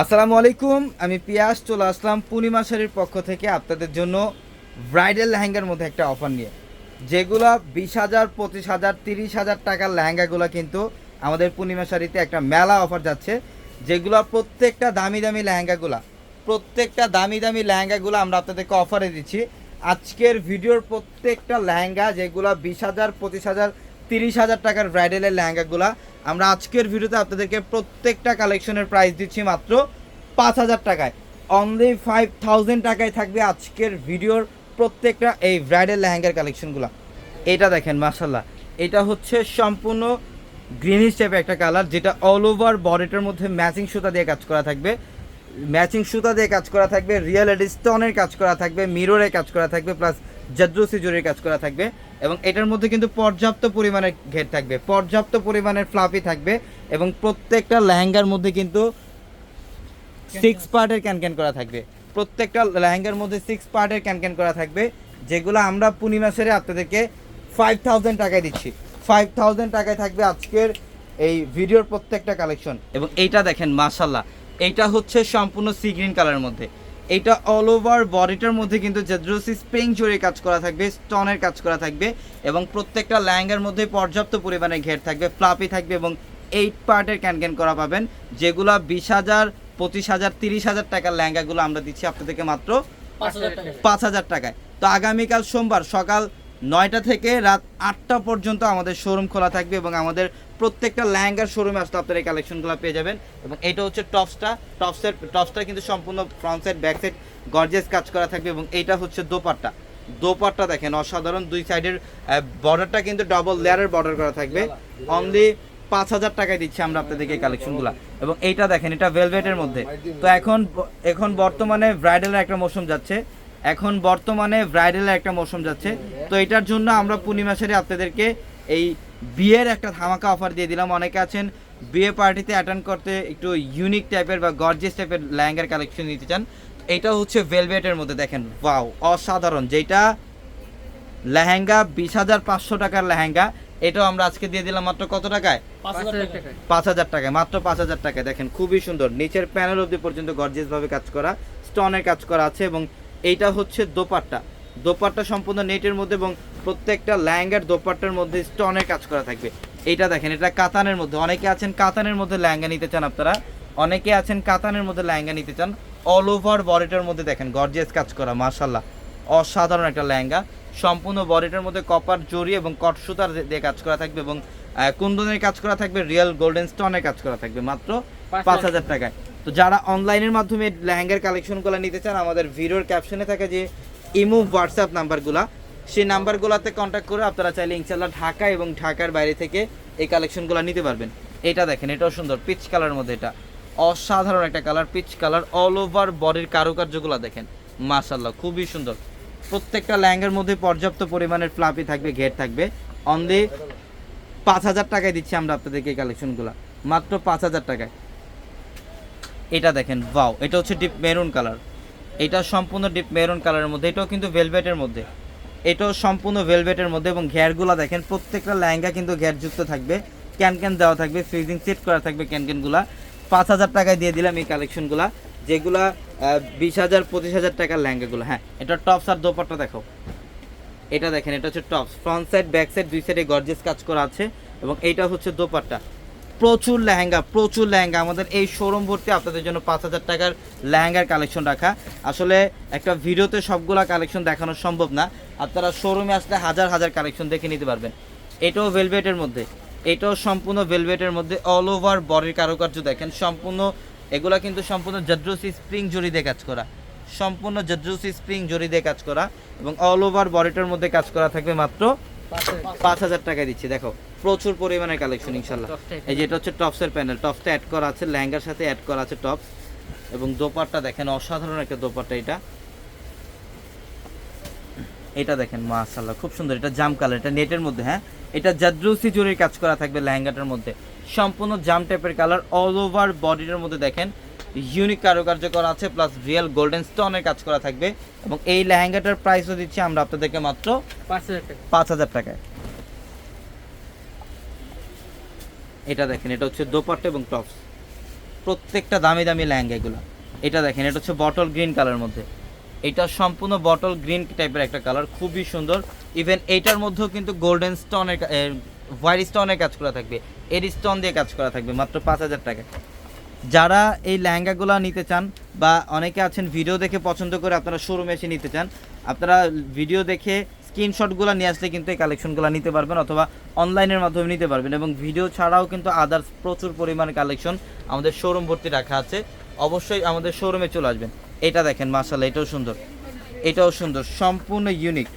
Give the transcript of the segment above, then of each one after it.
আসসালামু আলাইকুম, আমি পিয়াস, চলে আসলাম পূর্ণিমা শাড়ির পক্ষ থেকে আপনাদের জন্য ব্রাইডাল লেহেঙ্গার মধ্যে একটা অফার নিয়ে। যেগুলো বিশ হাজার, পঁচিশ হাজার, তিরিশ হাজার টাকার লেহেঙ্গাগুলো কিন্তু আমাদের পূর্ণিমা শাড়িতে একটা মেলা অফার যাচ্ছে, যেগুলো প্রত্যেকটা দামি দামি লেহেঙ্গাগুলা, প্রত্যেকটা দামি দামি লেহেঙ্গাগুলো আমরা আপনাদেরকে অফারে দিচ্ছি। আজকের ভিডিওর প্রত্যেকটা লেহেঙ্গা যেগুলো বিশ হাজার, পঁচিশ হাজার তিরিশ হাজার টাকার ব্রাইডালের লেহেঙ্গাগুলা। আমরা আজকের ভিডিওতে আপনাদেরকে প্রত্যেকটা কালেকশনের প্রাইস দিচ্ছি মাত্র পাঁচ হাজার টাকায়। অনলি ফাইভ থাউজেন্ড টাকায় থাকবে আজকের ভিডিওর প্রত্যেকটা এই ব্রাইডাল লেহেঙ্গার কালেকশনগুলো। এটা দেখেন মাসাল্লাহ এটা হচ্ছে সম্পূর্ণ গ্রিনিশ টাইপের একটা কালার যেটা অল ওভার বডিটার মধ্যে ম্যাচিং সুতা দিয়ে কাজ করা থাকবে। ম্যাচিং সুতা দিয়ে কাজ করা থাকবে রিয়েল স্টোনের কাজ করা থাকবে মিররের কাজ করা থাকবে প্লাস জাদ্রুসি জরির কাজ করা থাকবে এবং এটার মধ্যে কিন্তু পর্যাপ্ত পরিমাণের ঘের থাকবে, পর্যাপ্ত পরিমাণের ফ্লাফি থাকবে এবং প্রত্যেকটা লেহেঙ্গার মধ্যে কিন্তু সিক্স পার্টের ক্যান ক্যান করা থাকবে। প্রত্যেকটা লেহেঙ্গার মধ্যে সিক্স পার্টের ক্যান ক্যান করা থাকবে, যেগুলো আমরা পূর্ণিমা সেরে আপনাদেরকে ফাইভ থাউজেন্ড টাকায় দিচ্ছি। ফাইভ থাউজেন্ড টাকায় থাকবে আজকের এই ভিডিওর প্রত্যেকটা কালেকশন এবং এইটা দেখেন মাশাল্লাহ এইটা হচ্ছে সম্পূর্ণ সি গ্রিন কালারের মধ্যে। এইটা অল ওভার বডিটার মধ্যে কিন্তু জেদ্রোসি স্প্রিং জোরে কাজ করা থাকবে স্টনের কাজ করা থাকবে এবং প্রত্যেকটা ল্যাঙ্গার মধ্যে পর্যাপ্ত পরিমাণে ঘের থাকবে ফ্লাপি থাকবে এবং এইট পার্টের ক্যান ক্যান করা পাবেন যেগুলো বিশ হাজার পঁচিশ হাজার তিরিশ হাজার টাকার ল্যাঙ্গাগুলো আমরা দিচ্ছি আপনাদেরকে মাত্র পাঁচ হাজার টাকায়। তো আগামীকাল সোমবার সকাল নয়টা থেকে রাত আটটা পর্যন্ত আমাদের শোরুম খোলা থাকবে এবং আমাদের প্রত্যেকটা ল্যাঙ্গার শোরুমে আসতে আপনারা এই কালেকশনগুলো পেয়ে যাবেন এবং এটা হচ্ছে টপসটা টপসের টপসটা কিন্তু সম্পূর্ণ front side back side gorgeous কাজ করা থাকবে এবং এইটা হচ্ছে দোপাট্টা। দোপাট্টা দেখেন, অসাধারণ দুই সাইডের বর্ডারটা কিন্তু ডবল লেয়ারের বর্ডার করা থাকবে। অনলি পাঁচ হাজার টাকায় দিচ্ছি আমরা আপনাদেরকে কালেকশনগুলো এবং এইটা দেখেন, এটা ভেলভেটের মধ্যে। তো এখন এখন বর্তমানে ব্রাইডালের একটা মৌসুম যাচ্ছে। এখন বর্তমানে ব্রাইডালের একটা মৌসুম যাচ্ছে। তো এটার জন্য আমরা পূর্ণিমা সেরে আপনাদেরকে এই বিয়ের একটা ধামাকা অফার দিয়ে দিলাম। অনেকে আছেন বিয়ে পার্টিতে অ্যাটেন্ড করতে একটু ইউনিক টাইপের বা গর্জিয়াস টাইপের ল্যাঙ্গার কালেকশন নিতে চান। এটা হচ্ছে ভেলভেটের মধ্যে দেখেন ওয়াও অসাধারণ। যেটা লেহেঙ্গা বিশ হাজার পাঁচশো টাকার লেহেঙ্গা এটাও আমরা আজকে দিয়ে দিলাম মাত্র কত টাকায়? পাঁচ হাজার টাকায়। মাত্র পাঁচ হাজার টাকায়। দেখেন খুবই সুন্দর। নিচের প্যানেল অবধি পর্যন্ত গর্জিয়াস ভাবে কাজ করা স্টনের কাজ করা আছে এবং এইটা হচ্ছে দোপাট্টা। দোপাট্টা সম্পূর্ণ নেটের মধ্যে এবং প্রত্যেকটা ল্যাঙ্গার দোপাট্টার মধ্যে স্টনের কাজ করা থাকবে। এইটা দেখেন এটা কাতানের মধ্যে। অনেকে আছেন কাতানের মধ্যে ল্যাঙ্গা নিতে চান আপনারা। অনেকে আছেন কাতানের মধ্যে ল্যাঙ্গা নিতে চান। অল ওভার বডিটার মধ্যে দেখেন গর্জিয়াস কাজ করা মার্শাল্লাহ অসাধারণ একটা লেহেঙ্গা সম্পূর্ণ বডিটার মধ্যে কপার জরি এবং কট সুতার দিয়ে কাজ করা থাকবে এবং কুন্দনের কাজ করা থাকবে রিয়েল গোল্ডেন স্টোনের কাজ করা থাকবে। মাত্র পাঁচ হাজার টাকায়। তো যারা অনলাইনের মাধ্যমে লেহেঙ্গার কালেকশনগুলো নিতে চান, আমাদের ভিডিওর ক্যাপশনে থাকে যে ইমো, হোয়াটসঅ্যাপ নাম্বারগুলা। সেই নাম্বারগুলোতে কন্ট্যাক্ট করে আপনারা চাইলে ইনশাল্লাহ ঢাকা এবং ঢাকার বাইরে থেকে এই কালেকশনগুলো নিতে পারবেন। এটা দেখেন, এটাও সুন্দর, পিচ কালারের মধ্যে এটা। অসাধারণ একটা colour, peach colour all over বডির কারুকার্যগুলো দেখেন। মাশাল্লাহ খুবই সুন্দর। প্রত্যেকটা ল্যাঙ্গের মধ্যে পর্যাপ্ত পরিমাণের ফ্লাপি থাকবে, ঘের থাকবে। অনলি পাঁচ হাজার টাকায় দিচ্ছি আমরা আপনাদেরকে এই কালেকশনগুলো। মাত্র পাঁচ হাজার টাকায়। এটা দেখেন, ওয়াও, এটা হচ্ছে ডিপ মেরুন কালার এটা সম্পূর্ণ ডিপ মেরুন কালারের মধ্যে, এটাও কিন্তু ভেলভেটের মধ্যে। এটাও সম্পূর্ণ ভেলভেটের মধ্যে এবং ঘেরগুলা দেখেন, প্রত্যেকটা লেহেঙ্গা কিন্তু ঘেরযুক্ত থাকবে। ক্যান ক্যান দেওয়া থাকবে ফ্রিজিং সেট করা থাকবে ক্যান ক্যানগুলা পাঁচ হাজার টাকায় দিয়ে দিলাম এই কালেকশনগুলা যেগুলা বিশ হাজার, পঁচিশ হাজার টাকার লেহেঙ্গাগুলো। হ্যাঁ এটা টপস আর দোপাট্টা দেখো এটা দেখেন, এটা হচ্ছে tops front side back side দুই সাইডে গর্জেস কাজ করা আছে। এবং এইটা হচ্ছে দোপাট্টা। প্রচুর লেহেঙ্গা প্রচুর লেহেঙ্গা। আমাদের এই শোরুম ভর্তি আপনাদের জন্য পাঁচ হাজার টাকার লেহেঙ্গার কালেকশন রাখা। আসলে একটা ভিডিওতে সবগুলা কালেকশন দেখানো সম্ভব না। আপনারা শোরুমে আসলে হাজার হাজার কালেকশন দেখে নিতে পারবেন। এটাও ভেলভেটের মধ্যে। এটাও সম্পূর্ণ ভেলভেটের মধ্যে অল ওভার বডির কারুকার্য দেখেন। সম্পূর্ণ, এগুলা কিন্তু সম্পূর্ণ জাদ্রসি স্প্রিং জড়ি দিয়ে কাজ করা। সম্পূর্ণ জাদ্রসি স্প্রিং জড়ি দিয়ে কাজ করা এবং অল ওভার বডিটার মধ্যে কাজ করা থাকবে মাত্র পাঁচ হাজার টাকায় দিচ্ছি দেখো। প্রচুর পরিমাণে কালেকশন ইনশাল্লাহ। এই যে এটা হচ্ছে টপসের প্যানেল টপসটা অ্যাড করা আছে লেহেঙ্গার সাথে অ্যাড করা আছে টপস এবং দোপাট্টা দেখেন অসাধারণ একটা দোপাট্টা এটা। এটা দেখেন মাশাআল্লাহ খুব সুন্দর। এটা জাম কালার এটা নেটের মধ্যে হ্যাঁ? এটা জাদ্রুসি জরির কাজ করা থাকবে লেহেঙ্গাটার মধ্যে। সম্পূর্ণ জাম টাইপের কালার অল ওভার বডিটার মধ্যে দেখেন। ইউনিক কারুকার্য করা আছে প্লাস রিয়েল গোল্ডেন স্টোনের কাজ করা থাকবে। এবং এই লেহেঙ্গাটার প্রাইসও দিচ্ছি আমরা আপনাদেরকে মাত্র পাঁচ হাজার টাকায় এটা দেখেন, এটা হচ্ছে দোপাট্টা এবং টপস প্রত্যেকটা দামি দামি লেহেঙ্গা এগুলো। এটা দেখেন, এটা হচ্ছে বটল গ্রিন কালার মধ্যে। এটা সম্পূর্ণ বটল গ্রিন টাইপের একটা কালার খুবই সুন্দর। ইভেন এইটার মধ্যেও কিন্তু গোল্ডেন স্টোনের হোয়াইট স্টোনের কাজ করা থাকবে। এর স্টোন দিয়ে কাজ করা থাকবে, মাত্র পাঁচ হাজার টাকা। যারা এই লেহেঙ্গাগুলো নিতে চান বা অনেকে আছেন ভিডিও দেখে পছন্দ করে আপনারা শোরুমে এসে নিতে চান, আপনারা ভিডিও দেখে স্ক্রিনশটগুলো নিয়ে আসলে কিন্তু এই কালেকশনগুলো নিতে পারবেন অথবা অনলাইনের মাধ্যমে নিতে পারবেন এবং ভিডিও ছাড়াও কিন্তু আদার্স প্রচুর পরিমাণে কালেকশন আমাদের শোরুম ভর্তি রাখা আছে। অবশ্যই আমাদের শোরুমে চলে আসবেন। এটা দেখেন মাসাল্লাহ এটাও সুন্দর। এটাও সুন্দর, সম্পূর্ণ ইউনিক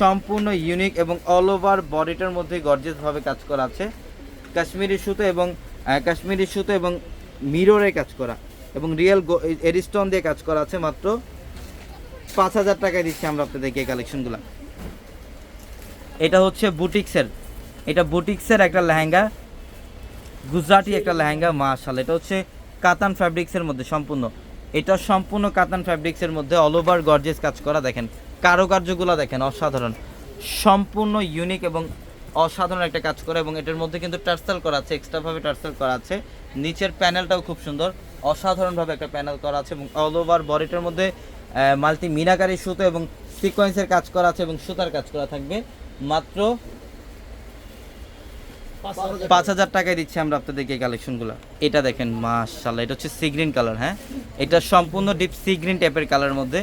সম্পূর্ণ ইউনিক এবং অল ওভার বডিটার মধ্যে গর্জেসভাবে কাজ করা আছে। কাশ্মীরি সুতো এবং কাশ্মীরি সুতো এবং মিররে কাজ করা এবং রিয়েল এরিস্টোন দিয়ে কাজ করা আছে মাত্র পাঁচ হাজার টাকায় দিচ্ছি আমরা আপনাদেরকে এই কালেকশনগুলো এটা হচ্ছে বুটিক্সের, এটা বুটিক্সের একটা লেহেঙ্গা, গুজরাটি একটা লেহেঙ্গা মাশাল এটা হচ্ছে কাতান ফ্যাব্রিক্সের মধ্যে সম্পূর্ণ। এটা সম্পূর্ণ কাতান ফ্যাব্রিক্সের মধ্যে অল ওভার গর্জেস কাজ করা, দেখেন, কারুকার্যগুলো দেখেন, অসাধারণ, সম্পূর্ণ ইউনিক এবং অসাধারণ একটা কাজ করা এবং এটার মধ্যে কিন্তু টার্সেল করা আছে এক্সট্রাভাবে টার্সেল করা আছে। নিচের প্যানেলটাও খুব সুন্দর। অসাধারণভাবে একটা প্যানেল করা আছে এবং অল ওভার বডিটার মধ্যে মাল্টি মিনাকারি সুতো এবং সিকোয়েন্সের কাজ করা আছে এবং সুতার কাজ করা থাকবে। মাত্র পাঁচ হাজার টাকায় দিচ্ছি আমরা আপনাদেরকে এই কালেকশনগুলো এটা দেখেন মাশাল্লাহ এটা হচ্ছে সি গ্রিন কালার হ্যাঁ? এটা সম্পূর্ণ ডিপ সি গ্রিন টাইপের কালারের মধ্যে।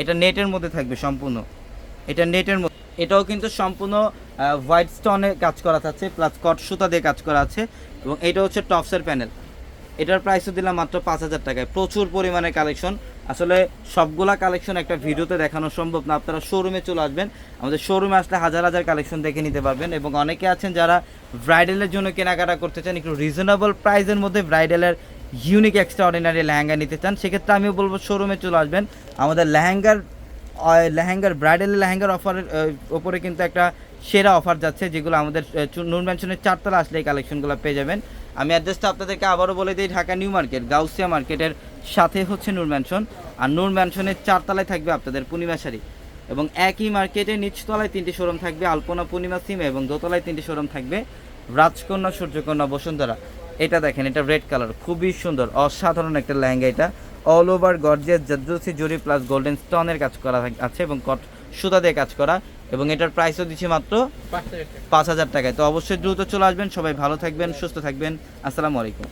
এটা নেটের মধ্যে থাকবে সম্পূর্ণ। এটা নেটের মধ্যে এটাও কিন্তু সম্পূর্ণ হোয়াইট স্টোনে কাজ করা থাকছে প্লাস কট সুতা দিয়ে কাজ করা আছে, এবং এটা হচ্ছে টপসের প্যানেল এটার প্রাইসও দিলাম মাত্র পাঁচ হাজার টাকায়। প্রচুর পরিমাণে কালেকশন আসলে সবগুলা কালেকশন একটা ভিডিওতে দেখানো সম্ভব না। আপনারা শোরুমে চলে আসবেন। আমাদের শোরুমে আসলে হাজার হাজার কালেকশন দেখে নিতে পারবেন, এবং অনেকে আছেন যারা ব্রাইডালের জন্য কেনাকাটা করতে চান, একটু রিজনেবল প্রাইসের মধ্যে ব্রাইডালের ইউনিক এক্সট্রা অর্ডিনারি লেহেঙ্গা নিতে চান, সেক্ষেত্রে আমিও বলব শোরুমে চলে আসবেন। আমাদের লেহেঙ্গার লেহেঙ্গার ব্রাইডাল লেহেঙ্গার অফারের ওপরে কিন্তু একটা সেরা অফার যাচ্ছে, যেগুলো আমাদের নূর ম্যানশনের চারতলা আসলে এই কালেকশনগুলো পেয়ে যাবেন। আমি অ্যাড্রেসটা আপনাদেরকে আবারও বলে দিই, ঢাকা নিউ মার্কেট, গাউসিয়া মার্কেটের সাথে হচ্ছে নূর ম্যানশন আর নূর ম্যানশনের চারতলায় থাকবে আপনাদের পূর্ণিমা শাড়ি। এবং একই মার্কেটে নিচতলায় তিনটি শোরুম থাকবে, আলপনা পূর্ণিমা সিম এবং দোতলায় তিনটি শোরুম থাকবে রাজকন্যা, সূর্যকন্যা, বসুন্ধরা। এটা দেখেন, এটা রেড কালার, খুবই সুন্দর, অসাধারণ একটা লেহেঙ্গা এটা। অল ওভার গর্জিয়াস জাদ্দুসি জরি প্লাস গোল্ডেন স্টোনের কাজ করা আছে এবং কট সুতা দিয়ে কাজ করা এবং এটার প্রাইসও দিচ্ছে মাত্র পাঁচ হাজার টাকায়। তো অবশ্যই দ্রুত চলে আসবেন। সবাই ভালো থাকবেন সুস্থ থাকবেন। আসসালামু আলাইকুম।